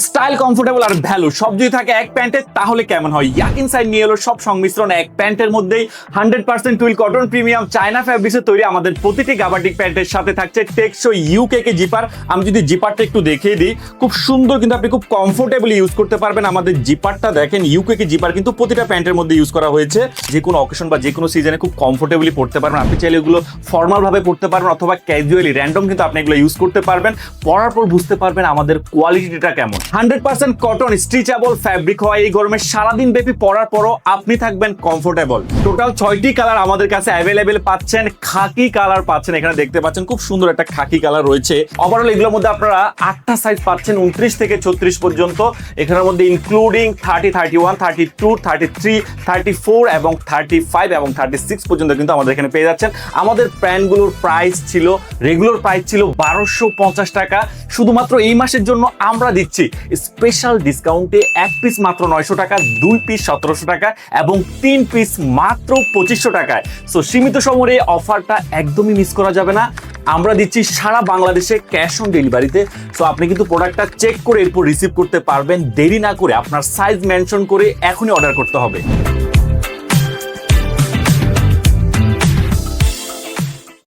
Style comfortable আর value সব যদি থাকে এক প্যান্টে, তাহলে কেমন হয়? ইয়াক ইনসাইড নিয়ে এলো সব সংমিশ্রণ এক প্যান্টের মধ্যেই। Hundred percent twill cotton premium China ফ্যাব্রিক্সে তৈরি আমাদের প্রতিটি গাবাটিক প্যান্টের সাথে থাকছে টেক্সো ইউকে কে জিপার আমি যদি জিপারটা একটু দেখিয়ে দিই, খুব সুন্দর কিন্তু আপনি খুব কমফোর্টেবলি ইউজ করতে পারবেন আমাদের জিপারটা দেখেন ইউকে কে জিপার কিন্তু প্রতিটা প্যান্টের মধ্যে ইউজ করা হয়েছে। যে কোনো অকেশন বা যে কোনো সিজনে খুব কমফোর্টেবলি পড়তে পারবেন। আপনি চাইলে এগুলো ফর্মালভাবে পড়তে পারবেন অথবা ক্যাজুয়ালি র্যান্ডম কিন্তু আপনি এগুলো ইউজ করতে পারবেন। পরার পর বুঝতে পারবেন আমাদের কোয়ালিটিটা কেমন। Hundred percent cotton stretchable fabric হয়। এই গরমে সারাদিন ব্যাপী পরার পরও আপনি থাকবেন কমফোর্টেবল টোটাল ছয়টি কালার আমাদের কাছে অ্যাভেলেবেল পাচ্ছেন, খাকি কালার পাচ্ছেন। এখানে দেখতে পাচ্ছেন খুব সুন্দর একটা খাকি কালার রয়েছে। ওভারঅল এগুলোর মধ্যে আপনারা আটটা সাইজ পাচ্ছেন, উনত্রিশ থেকে ছত্রিশ পর্যন্ত। এখানের মধ্যে including thirty thirty one thirty two thirty three thirty four এবং থার্টি ফাইভ এবং থার্টি সিক্স পর্যন্ত কিন্তু আমাদের এখানে পেয়ে যাচ্ছেন। আমাদের প্যান্টগুলোর প্রাইস ছিল রেগুলার প্রাইস ছিল বারোশো পঞ্চাশ টাকা। শুধুমাত্র এই মাসের জন্য আমরা দিচ্ছি। স্পেশাল ডিসকাউন্টে এক পিস মাত্র নয়শো টাকা, দুই পিস সতেরোশো টাকা এবং তিন পিস মাত্র পঁচিশশো টাকায়। সো সীমিত সময়ে অফারটা একদমই মিস করা যাবে না। আমরা দিচ্ছি সারা বাংলাদেশে ক্যাশ অন ডেলিভারিতে সো আপনি কিন্তু প্রোডাক্টটা চেক করে এরপর রিসিভ করতে পারবেন। দেরি না করে আপনার সাইজ মেনশন করে এখনই অর্ডার করতে হবে।